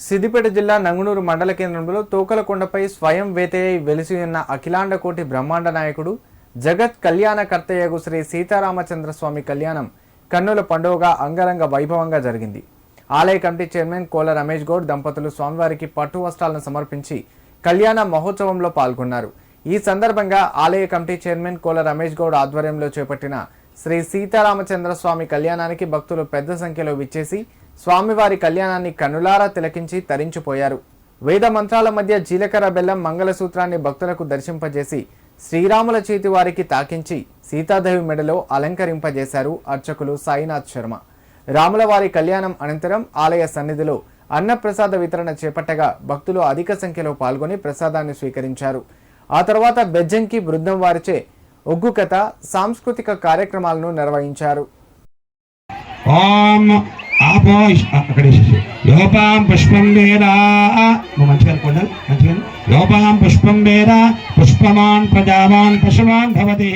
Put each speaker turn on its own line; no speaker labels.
సిద్దిపేట జిల్లా నంగునూరు మండల కేంద్రంలో తోకలకొండపై స్వయం వేతయ్య వెలిసి ఉన్న అఖిలాండ కోటి బ్రహ్మాండ నాయకుడు జగత్ కళ్యాణకర్తయ్యగు శ్రీ సీతారామచంద్ర స్వామి కళ్యాణం కన్నుల పండుగగా అంగరంగ వైభవంగా జరిగింది. ఆలయ కమిటీ చైర్మన్ కోల రమేష్ గౌడ్ దంపతులు స్వామివారికి పట్టు వస్త్రాలను సమర్పించి కళ్యాణ మహోత్సవంలో పాల్గొన్నారు. ఈ సందర్భంగా ఆలయ కమిటీ చైర్మన్ కోల రమేష్ గౌడ్ ఆధ్వర్యంలో చేపట్టిన శ్రీ సీతారామచంద్ర స్వామి కళ్యాణానికి భక్తులు పెద్ద సంఖ్యలో విచ్చేసి స్వామివారి కళ్యాణాన్ని కన్నులారా తిలకించి తరించిపోయారు. వేద మంత్రాల మధ్య జీలకర్ర బెల్లం మంగళసూత్రాన్ని భక్తులకు దర్శింపజేసి శ్రీరాముల చేతి వారికి తాకించి సీతాదేవి మెడలో అలంకరింపజేశారు అర్చకులు సాయినాథ్ శర్మ. రాములవారి కళ్యాణం అనంతరం ఆలయ సన్నిధిలో అన్నప్రసాద వితరణ చేపట్టగా భక్తులు అధిక సంఖ్యలో పాల్గొని ప్రసాదాన్ని స్వీకరించారు. ఆ తర్వాత బెజ్జంకి బృందం వారిచే ఒగ్గు కథ సాంస్కృతిక కార్యక్రమాలను నిర్వహించారు.
ఆపో అక్కడ వేసేసి యోపాం పుష్పం వేరా నువ్వు మంచిగా అనుకోండి మంచిగా. యోపాం పుష్పం వేరా పుష్పమాన్ ప్రజావాన్ పశువాన్ భవతి.